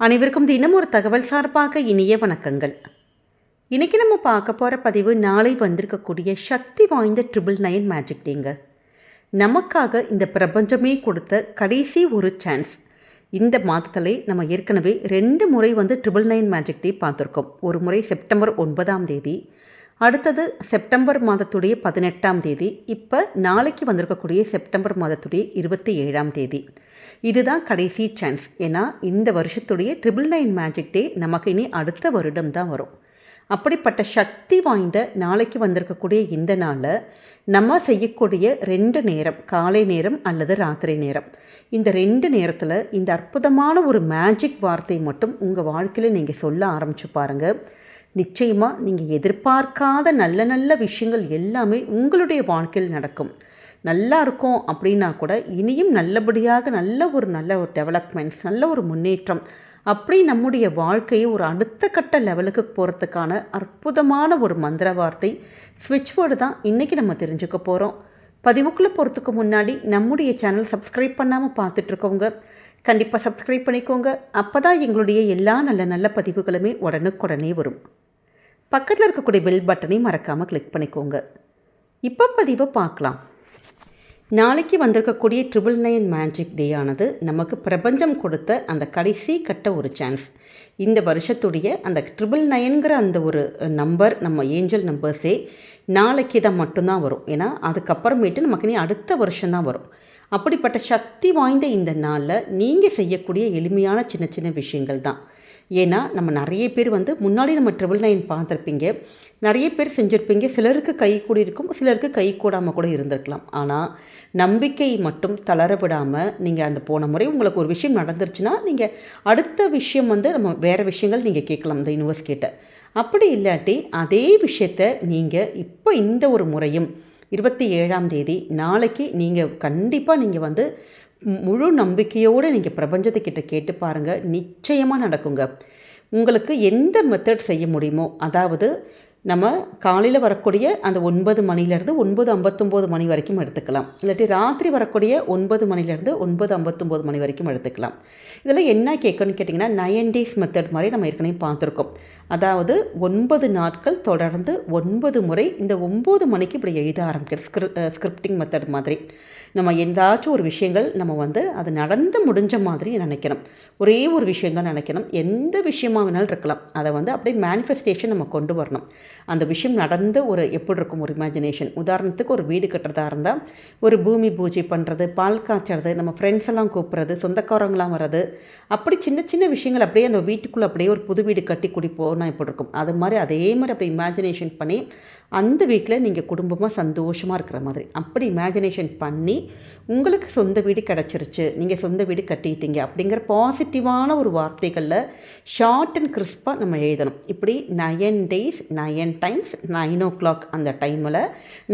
அனைவருக்கும் தினம் ஒரு தகவல் சார்பாக இனிய வணக்கங்கள். இன்றைக்கி நம்ம பார்க்க போகிற பதிவு நாளை வந்திருக்கக்கூடிய சக்தி வாய்ந்த ட்ரிபிள் நைன் மேஜிக் டீங்க. நமக்காக இந்த பிரபஞ்சமே கொடுத்த கடைசி ஒரு சான்ஸ் இந்த மாதத்தில் நம்ம ஏற்கனவே ரெண்டு முறை வந்து ட்ரிபிள் நைன் மேஜிக் டே பார்த்துருக்கோம். ஒரு முறை செப்டம்பர் ஒன்பதாம் தேதி அடுத்தது செப்டம்பர் மாதத்துடைய பதினெட்டாம் தேதி இப்போ நாளைக்கு வந்திருக்கக்கூடிய செப்டம்பர் மாதத்துடைய இருபத்தி ஏழாம் தேதி. இதுதான் கடைசி சான்ஸ் ஏன்னா இந்த வருஷத்துடைய ட்ரிபிள் நைன் மேஜிக் டே நமக்கு இனி அடுத்த வருடம் தான் வரும். அப்படிப்பட்ட சக்தி வாய்ந்த நாளைக்கு வந்திருக்கக்கூடிய இந்த நாளில் நம்ம செய்யக்கூடிய ரெண்டு நேரம் காலை நேரம் அல்லது ராத்திரி நேரம். இந்த ரெண்டு நேரத்தில் இந்த அற்புதமான ஒரு மேஜிக் வார்த்தை மட்டும் உங்கள் வாழ்க்கையில் நீங்கள் சொல்ல ஆரம்பிச்சு பாருங்கள் நிச்சயமாக நீங்கள் எதிர்பார்க்காத நல்ல நல்ல விஷயங்கள் எல்லாமே உங்களுடைய வாழ்க்கையில் நடக்கும். நல்லா இருக்கும் அப்படின்னா கூட இனியும் நல்லபடியாக நல்ல ஒரு நல்ல ஒரு டெவலப்மெண்ட்ஸ் நல்ல ஒரு முன்னேற்றம் அப்படி நம்முடைய வாழ்க்கையை ஒரு அடுத்த கட்ட லெவலுக்கு போகிறதுக்கான அற்புதமான ஒரு மந்திர வார்த்தை ஸ்விட்ச் போர்டு தான் இன்றைக்கி நம்ம தெரிஞ்சுக்க போகிறோம் பதிவுக்குள்ளே போகிறதுக்கு முன்னாடி நம்முடைய சேனல் சப்ஸ்கிரைப் பண்ணாமல் பார்த்துட்ருக்கவங்க கண்டிப்பாக சப்ஸ்கிரைப் பண்ணிக்கோங்க. அப்போ தான் எங்களுடைய எல்லா நல்ல நல்ல பதிவுகளுமே உடனுக்குடனே வரும். பக்கத்தில் இருக்கக்கூடிய பெல் பட்டனை மறக்காமல் கிளிக் பண்ணிக்கோங்க. இப்போ பதிவை பார்க்கலாம். நாளைக்கு வந்திருக்கக்கூடிய ட்ரிபிள் நைன் மேஜிக் டே ஆனது நமக்கு பிரபஞ்சம் கொடுத்த அந்த கடைசி கட்ட ஒரு சான்ஸ் இந்த வருஷத்துடைய அந்த ட்ரிபிள் நைன்கிற அந்த ஒரு நம்பர் நம்ம ஏஞ்சல் நம்பர்ஸே நாளைக்கு தான் மட்டும்தான் வரும். ஏன்னா அதுக்கப்புறமேட்டு நமக்கு நீ அடுத்த வருஷம்தான் வரும். அப்படிப்பட்ட சக்தி வாய்ந்த இந்த நாளில் நீங்கள் செய்யக்கூடிய எளிமையான சின்ன சின்ன விஷயங்கள் தான். ஏன்னா நம்ம நிறைய பேர் வந்து முன்னாடி நம்ம ட்ரிபிள் நைன் பார்த்துருப்பீங்க. நிறைய பேர் செஞ்சுருப்பீங்க. சிலருக்கு கை கூடி இருக்கும் சிலருக்கு கை கூடாமல் கூட இருந்திருக்கலாம். ஆனால் நம்பிக்கை மட்டும் தளர விடாமல் நீங்கள் அந்த போன முறை உங்களுக்கு ஒரு விஷயம் நடந்துருச்சுன்னா நீங்கள் அடுத்த விஷயம் வந்து நம்ம வேறு விஷயங்கள் நீங்கள் கேட்கலாம் இந்த யூனிவர்ஸ் கேட்ட. அப்படி இல்லாட்டி அதே விஷயத்த நீங்கள் இப்போ இந்த ஒரு முறையும் இருபத்தி ஏழாம் தேதி நாளைக்கு நீங்கள் கண்டிப்பாக நீங்கள் வந்து முழு நம்பிக்கையோடு நீங்கள் பிரபஞ்சத்துக்கிட்ட கேட்டு பாருங்கள் நிச்சயமாக நடக்குங்க. உங்களுக்கு எந்த மெத்தட் செய்ய முடியுமோ அதாவது நம்ம காலையில் வரக்கூடிய அந்த ஒன்பது மணிலேருந்து ஒன்பது ஐம்பத்தொம்போது மணி வரைக்கும் எடுத்துக்கலாம். இல்லாட்டி ராத்திரி வரக்கூடிய ஒன்பது மணிலேருந்து ஒன்பது ஐம்பத்தொம்போது மணி வரைக்கும் எடுத்துக்கலாம். இதில் என்ன கேட்கணும்னு கேட்டிங்கன்னா நயன் டேஸ் மெத்தட் மாதிரி நம்ம ஏற்கனவே பார்த்துருக்கோம். அதாவது ஒன்பது நாட்கள் தொடர்ந்து ஒன்பது முறை இந்த ஒம்பது மணிக்கு இப்படி எழுத ஆரம்பிக்கிறது. ஸ்கிரி ஸ்கிரிப்டிங் மெத்தட் மாதிரி. நம்ம எந்தாச்சும் ஒரு விஷயங்கள் நம்ம வந்து அது நடந்து முடிஞ்ச மாதிரி நினைக்கணும். ஒரே ஒரு விஷயங்கள் நினைக்கணும். எந்த விஷயமாக வேணாலும் இருக்கலாம். அதை வந்து அப்படியே மேனிஃபெஸ்டேஷன் நம்ம கொண்டு வரணும். அந்த விஷயம் நடந்து ஒரு எப்படி இருக்கும்? ஒரு இமேஜினேஷன் உதாரணத்துக்கு ஒரு வீடு கட்டுறதா இருந்தால் ஒரு பூமி பூஜை பண்ணுறது பால் காய்ச்சறது நம்ம ஃப்ரெண்ட்ஸ் எல்லாம் கூப்பிட்றது சொந்தக்காரங்களாம் வர்றது. அப்படி சின்ன சின்ன விஷயங்கள் அப்படியே அந்த வீட்டுக்குள்ளே அப்படியே ஒரு புது வீடு கட்டி குடி போனால் எப்படி இருக்கும். அது மாதிரி அதே மாதிரி அப்படி இமேஜினேஷன் பண்ணி அந்த வீட்டில் நீங்கள் குடும்பமாக சந்தோஷமாக இருக்கிற மாதிரி. அப்படி இமேஜினேஷன் பண்ணி உங்களுக்கு சொந்த வீடு கிடச்சிருச்சு நீங்கள் சொந்த வீடு கட்டிட்டீங்க அப்படிங்கிற பாசிட்டிவான ஒரு வார்த்தைகளில் ஷார்ட் அண்ட் கிறிஸ்பாக நம்ம எழுதணும். இப்படி nine days nine times nine o'clock அந்த டைமில்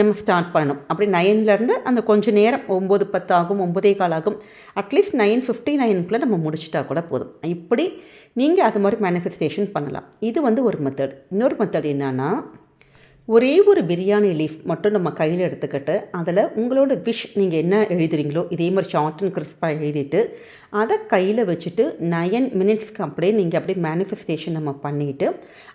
நம்ம ஸ்டார்ட் பண்ணணும். அப்படி நயன்லேருந்து அந்த கொஞ்சம் நேரம் ஒம்பது பத்து ஆகும் ஒம்பதே கால் ஆகும். அட்லீஸ்ட் நைன் ஃபிஃப்டி நைனுக்குள்ளே நம்ம முடிச்சிட்டா கூட போதும். இப்படி நீங்கள் அது மாதிரி மேனிஃபெஸ்டேஷன் பண்ணலாம். இது வந்து ஒரு மெத்தட் இன்னொரு மெத்தட் என்னென்னா ஒரே ஒரு பிரியாணி லீஃப் மட்டும் நம்ம கையில் எடுத்துக்கிட்டு அதில் உங்களோட விஷ் நீங்கள் என்ன எழுதுறீங்களோ இதே மாதிரி ஷார்ட் அண்ட் கிறிஸ்பாக எழுதிட்டு அதை கையில் வச்சுட்டு நயன் மினிட்ஸ்க்கு அப்படியே நீங்கள் அப்படியே மேனிஃபெஸ்டேஷன் நம்ம பண்ணிவிட்டு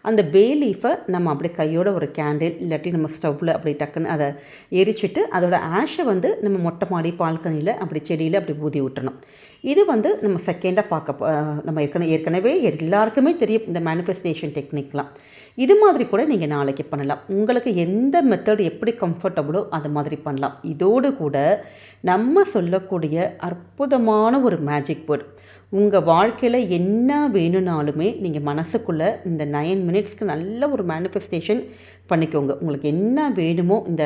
அந்த பே லீஃபை நம்ம அப்படியே கையோட ஒரு கேண்டில் இல்லாட்டி நம்ம ஸ்டவ்வில் அப்படி டக்குன்னு அதை எரிச்சிட்டு அதோட ஆஷை வந்து நம்ம மொட்டை மாடி பால்கனியில் அப்படி செடியில் அப்படி ஊதி விட்டுறணும். இது வந்து நம்ம செகண்டாக பார்க்க நம்ம ஏற்கனவே ஏற்கனவே எல்லாருக்குமே தெரியும் இந்த மேனிஃபெஸ்டேஷன் டெக்னிக்லாம் இது மாதிரி கூட நீங்கள் நாளைக்கு பண்ணலாம். உங்களுக்கு எந்த மெத்தட் எப்படி கம்ஃபர்டபுளோ அது மாதிரி பண்ணலாம். இதோடு கூட நம்ம சொல்லக்கூடிய அற்புதமான ஒரு மேஜிக் வேர்ட் உங்கள் வாழ்க்கையில் என்ன வேணும்னாலுமே நீங்கள் மனசுக்குள்ளே இந்த நைன் மினிட்ஸ்க்கு நல்ல ஒரு மேனிஃபெஸ்டேஷன் பண்ணிக்கோங்க. உங்களுக்கு என்ன வேணுமோ இந்த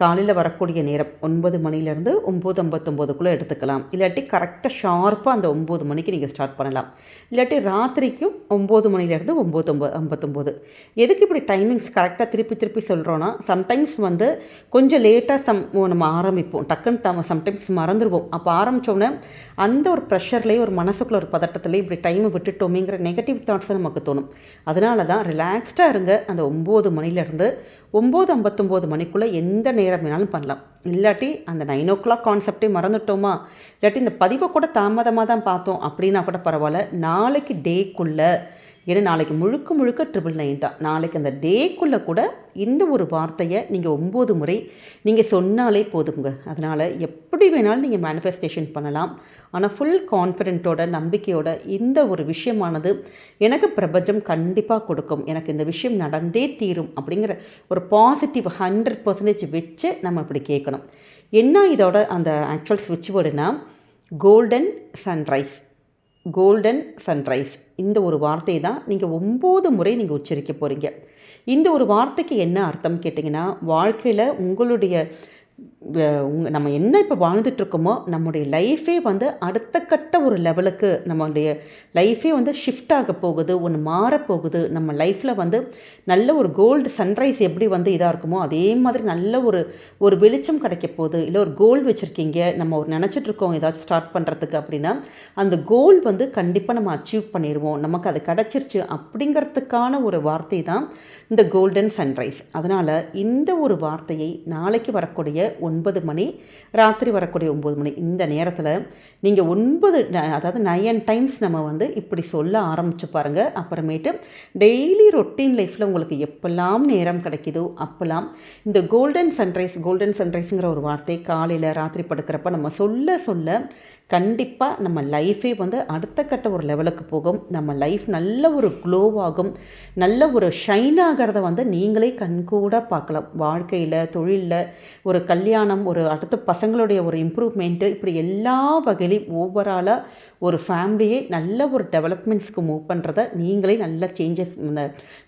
காலையில் வரக்கூடிய நேரம் ஒன்பது மணிலேருந்து ஒம்பது ஐம்பத்தொம்போதுக்குள்ளே எடுத்துக்கலாம். இல்லாட்டி கரெக்டாக ஷார்ப்பாக அந்த ஒம்பது மணிக்கு நீங்கள் ஸ்டார்ட் பண்ணலாம். இல்லாட்டி ராத்திரிக்கும் ஒம்பது மணிலேருந்து ஒம்பது ஒம்பது ஐம்பத்தொம்போது. எதுக்கு இப்படி டைமிங்ஸ் கரெக்டாக திருப்பி திருப்பி சொல்கிறோன்னா சம்டைம்ஸ் வந்து கொஞ்சம் லேட்டாக சம் நம்ம ஆரம்பிப்போம். டக்குன்னு டம் சம்டைம்ஸ் மறந்துடுவோம் அப்போ ஆரம்பித்தோன்னே அந்த ஒரு ப்ரெஷர்லேயே ஒரு மனசுக்குள்ள ஒரு பதட்டத்துலேயே இப்படி டைமை விட்டுட்டோமேங்கிற நெகட்டிவ் தாட்ஸ் நமக்கு தோணும். அதனால தான் ரிலாக்ஸ்டாக இருங்க. அந்த ஒம்பது மணிலேருந்து ஒம்பது ஐம்பத்தொம்போது மணிக்குள்ளே எந்த நேரம் வேணாலும் பண்ணலாம். இல்லாட்டி அந்த நைன் ஓ கிளாக் கான்செப்டே மறந்துட்டோமா? இல்லாட்டி இந்த பதிவை கூட தாமதமாக தான் பார்த்தோம். அப்படின்னா கூட பரவாயில்ல. நாளைக்கு டேக்குள்ளே ஏன்னா நாளைக்கு முழுக்க முழுக்க ட்ரிபிள் நைன் தான். நாளைக்கு அந்த டேக்குள்ளே கூட இந்த ஒரு வார்த்தையை நீங்கள் ஒம்பது முறை நீங்கள் சொன்னாலே போதுங்க அதனால் எப்படி வேணாலும் நீங்கள் மேனிஃபெஸ்டேஷன் பண்ணலாம். ஆனால் ஃபுல் கான்ஃபிடென்ட்டோட நம்பிக்கையோட இந்த ஒரு விஷயமானது எனக்கு பிரபஞ்சம் கண்டிப்பாக கொடுக்கும். எனக்கு இந்த விஷயம் நடந்தே தீரும் அப்படிங்கிற ஒரு பாசிட்டிவ் ஹண்ட்ரட் பர்சன்டேஜ் வச்சு நம்ம இப்படி கேட்கணும். என்ன இதோட அந்த ஆக்சுவல் ஸ்விட்ச் வேர்டுனா கோல்டன் சன்ரைஸ் கோல்டன் சன்ரைஸ் இந்த ஒரு வார்த்தையை தான் நீங்கள் ஒம்பது முறை நீங்கள் உச்சரிக்க போகிறீங்க இந்த ஒரு வார்த்தைக்கு என்ன அர்த்தம் கேட்டிங்கன்னா வாழ்க்கையில் உங்களுடைய உங்கள் நம்ம என்ன இப்போ வாழ்ந்துட்டுருக்கோமோ நம்முடைய லைஃபே வந்து அடுத்த கட்ட ஒரு லெவலுக்கு நம்மளுடைய லைஃபே வந்து ஷிஃப்ட் ஆக போகுது ஒன்று மாறப்போகுது நம்ம லைஃப்பில் வந்து நல்ல ஒரு கோல்டு சன்ரைஸ் எப்படி வந்து இதாக இருக்குமோ அதே மாதிரி நல்ல ஒரு ஒரு வெளிச்சம் கிடைக்க போகுது. இல்லை ஒரு கோல் வச்சுருக்கீங்க நம்ம ஒரு நினச்சிட்ருக்கோம் ஏதாச்சும் ஸ்டார்ட் பண்ணுறதுக்கு அப்படின்னா அந்த கோல் வந்து கண்டிப்பாக நம்ம அச்சீவ் பண்ணிடுவோம் நமக்கு அது கிடச்சிருச்சு அப்படிங்கிறதுக்கான ஒரு வார்த்தை தான் இந்த கோல்டன் சன்ரைஸ் அதனால் இந்த ஒரு வார்த்தையை நாளைக்கு வரக்கூடிய ஒன்பது மணி ராத்திரி வரக்கூடிய ஒம்பது மணி. இந்த நேரத்தில் நீங்கள் ஒன்பது அதாவது நயன் டைம்ஸ் நம்ம வந்து இப்படி சொல்ல ஆரம்பித்து பாருங்கள் அப்புறமேட்டு டெய்லி ரொட்டீன் லைஃப்பில் உங்களுக்கு எப்பெல்லாம் நேரம் கிடைக்குதோ அப்போல்லாம் இந்த கோல்டன் சன்ரைஸ் கோல்டன் சன்ரைஸுங்கிற ஒரு வார்த்தை காலையில் ராத்திரி படுக்கிறப்ப நம்ம சொல்ல சொல்ல கண்டிப்பாக நம்ம லைஃபே வந்து அடுத்த கட்ட ஒரு லெவலுக்கு போகும். நம்ம லைஃப் நல்ல ஒரு க்ளோவாகும் நல்ல ஒரு ஷைன் ஆகிறத வந்து நீங்களே கண்கூட பார்க்கலாம். வாழ்க்கையில் தொழிலில் ஒரு கல்யாணம் ஒரு அடுத்த பசங்களுடைய ஒரு இம்ப்ரூவ்மெண்ட்டு இப்படி எல்லா வகையிலையும் ஓவராலாக ஒரு ஃபேமிலியே நல்ல ஒரு டெவலப்மெண்ட்ஸ்க்கு மூவ் பண்ணுறத நீங்களே நல்ல சேஞ்சஸ் இந்த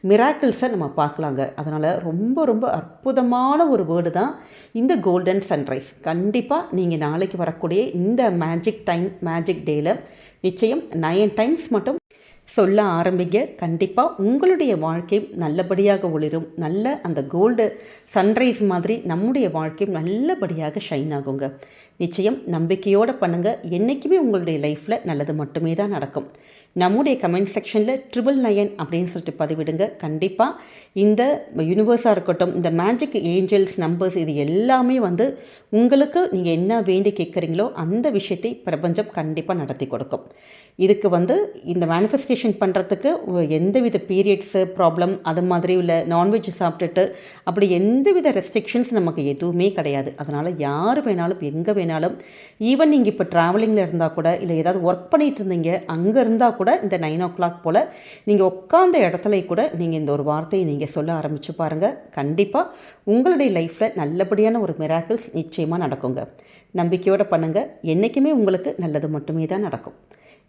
மிராக்கிள்ஸை நம்ம பார்க்கலாங்க. அதனால் ரொம்ப ரொம்ப அற்புதமான ஒரு வேர்டு தான் இந்த கோல்டன் சன்ரைஸ் கண்டிப்பாக நீங்கள் நாளைக்கு வரக்கூடிய இந்த மேஜிக் டைம் மேஜிக் டேயில் நிச்சயம் நயன் டைம்ஸ் மட்டும் சொல்ல ஆரம்பிங்க. கண்டிப்பாக உங்களுடைய வாழ்க்கையும் நல்லபடியாக ஒளிரும். நல்ல அந்த கோல்டு சன்ரைஸ் மாதிரி நம்முடைய வாழ்க்கையும் நல்லபடியாக ஷைன் ஆகுங்க. நிச்சயம் நம்பிக்கையோடு பண்ணுங்கள் என்றைக்குமே உங்களுடைய லைஃப்பில் நல்லது மட்டுமே தான் நடக்கும். நம்முடைய கமெண்ட் செக்ஷனில் ட்ரிபிள் நயன் அப்படின்னு சொல்லிட்டு பதிவிடுங்க. கண்டிப்பாக இந்த யூனிவர்ஸாக இருக்கட்டும் இந்த மேஜிக் ஏஞ்சல்ஸ் நம்பர்ஸ் இது எல்லாமே வந்து உங்களுக்கு நீங்கள் என்ன வேண்டி கேட்குறீங்களோ அந்த விஷயத்தை பிரபஞ்சம் கண்டிப்பாக நடத்தி கொடுக்கும். இதுக்கு வந்து இந்த மேனிஃபெஸ்டேஷன் பண்ணுறதுக்கு எந்தவித பீரியட்ஸு ப்ராப்ளம் அது மாதிரி இல்லை நான்வெஜ் சாப்பிட்டுட்டு அப்படி எந்தவித ரெஸ்ட்ரிக்ஷன்ஸ் நமக்கு எதுவுமே கிடையாது. அதனால் யார் வேணாலும் எங்கே வேணாலும் ஈவன் நீங்கள் இப்போ ட்ராவலிங்கில் இருந்தால் கூட இல்லை ஏதாவது ஒர்க் பண்ணிகிட்டு இருந்தீங்க அங்கே இருந்தால் கூட இந்த நைன் ஓ கிளாக் போல் நீங்கள் உட்காந்த இடத்துல கூட நீங்கள் இந்த ஒரு வார்த்தையை நீங்கள் சொல்ல ஆரம்பித்து பாருங்கள் கண்டிப்பாக உங்களுடைய லைஃப்பில் நல்லபடியான ஒரு மிராக்கிள்ஸ் நிச்சயமாக நடக்குங்க. நம்பிக்கையோடு பண்ணுங்கள் என்றைக்குமே உங்களுக்கு நல்லது மட்டுமே தான் நடக்கும்.